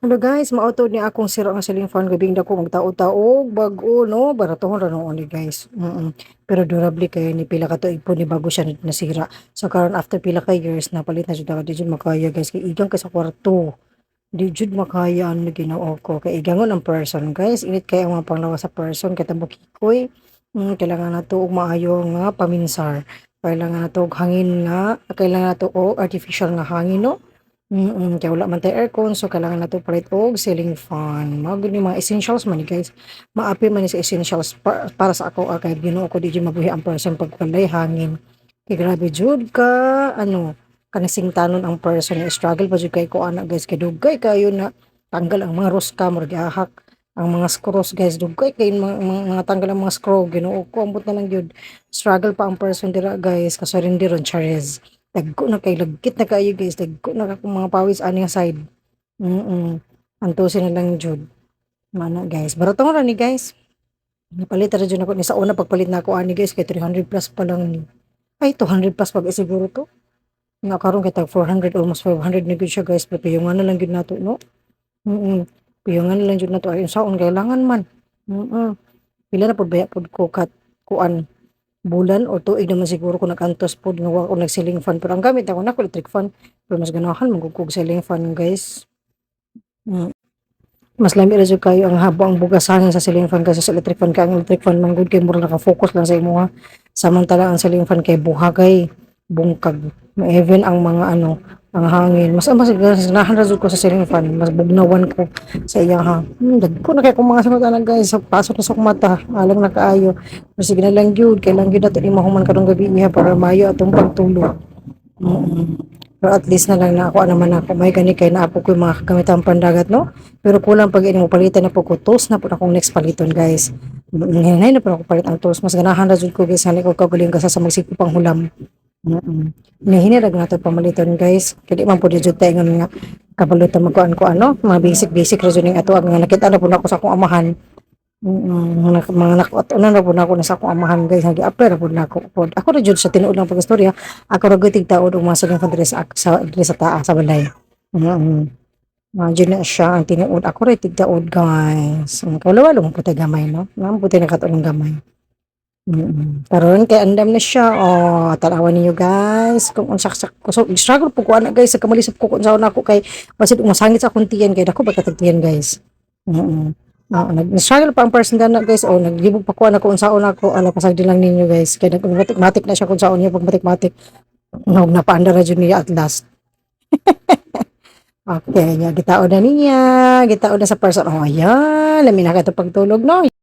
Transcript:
Hello guys, maauto ni akong sira nga ceiling fan gabing dako magtao-taog bag-o no baratohon ra no ni guys. Mm Pero durable kay ni pila ka tuig po ni bago siya nasira. So karon after pila ka years napalit na jud ako makaya guys kay igang ka sa kwarto. Di jud makaya ang ginoo ko kay igangon ang person guys. Init kay ang mga panglawa sa person kay tabukikoy. Mm, kailangan na to og maayo nga paminsar. Kailangan na to og hangin nga, kailangan na to og artificial nga hangin no. Mm, kaya wala man tayo aircon so kailangan nato palit og ceiling fan. Gid yung mga essentials man guys. Maapi man sa essentials pa- para sa ako ah, kay Ginoo ko di jud mabuhi ang person pagkalay hangin. Kay grabe jud ka ano kanisingtanon ang person na struggle pa jud kay ko ana guys kay dugay kayo na tanggal ang mga ruska murag ahak ang mga screws guys dugay kay mga, mga, mga tanggal ang mga screw Ginoo ko ambot na lang jud struggle pa ang person dira guys kaso rin diron chares Dagko na kay lagkit na kayo guys, dagko na akong mga pawis ani nga side. Mm. Antusin na lang jud. Mana guys, baratong ra ni guys. Napalit ra jud ako ni sa una pagpalit na ako ani guys kay 300 plus pa lang ni. Ay 200 plus pag siguro to. Nga karon kay tag 400 almost 500 na gud siya guys, pero piyungan na lang gud nato no. Mm. Piyungan na lang jud nato ay saon kailangan man. Mm. Pila na pud baya pud ko kat kuan bulan o tuig naman siguro ko nakantos pod nga ko nag ceiling fan. Pero ang gamit ako na electric fan. Pero mas ganahan magugug ceiling fan guys. Mm. mas lami ra kayo ang habo ang bugasan sa ceiling fan kasi sa electric fan. Ka ang electric fan man gud kay mura naka-focus lang sa imo ha. Samantala ang ceiling fan kay buhagay bungkag even ang mga ano ang hangin. Mas mas ganahan ra ko sa ceiling fan. Mas bugnawan ko sa iya ha hmm, dagko na kay kung mga sunod na guys. Sa pasok na sa mata alang na kaayo. Pero sige na lang yun. Kailan yun nato di mahuman karong gabi niya para mayo atong pagtulog mm pero at least na lang na ako naman ako. May gani kay naapo ko yung mga kagamitan pandagat no? Pero kulang pag mo palitan na po ko. Tools na po akong next paliton guys. Hinay na po ako palit ang tools mas ganahan na jud ko guys. Hali ko kagaling ka sa magsipo pang hulam Mm. Nahinirag na ito pamaliton guys. Kaya di man po jud tayo nga kabalutan magkuan ko ano, mga basic basic reasoning ato ang nakita na po na ako sa akong amahan. Mm, mga nakot na na po na ako na sa akong amahan guys. Hagi apply ra po na ako. pod. Ako jud sa tinuod ng pagistorya. Ako ra gyud tigtaod og mga suling fadres sa sa diri sa balay. Mm. Mga jud na siya ang tinuod. Ako ra tigtaod guys. Ang kalawalo mo puti gamay no. Nga puti na katulong gamay. Mm. Karon kay andam na siya. Oh, tanawan ninyo guys. Kung unsa sa so, struggle po ko ana guys sa kamalisap ko kung saan ako kay basit umasangit sa akong tiyan kay dako ba katagtiyan guys. Mm. Ah, nag-struggle pa ang person na guys. Oh, naglibog pa ko ana kung saan ako. Ala pasagdi lang ninyo guys. Kay nag-matik na siya kung saan niya pag matik-matik. No, napaanda ra jud niya at last. okay, nya gitaod na niya. Gitaod na sa person. Oh, ayan. Lamin na ka pagtulog no.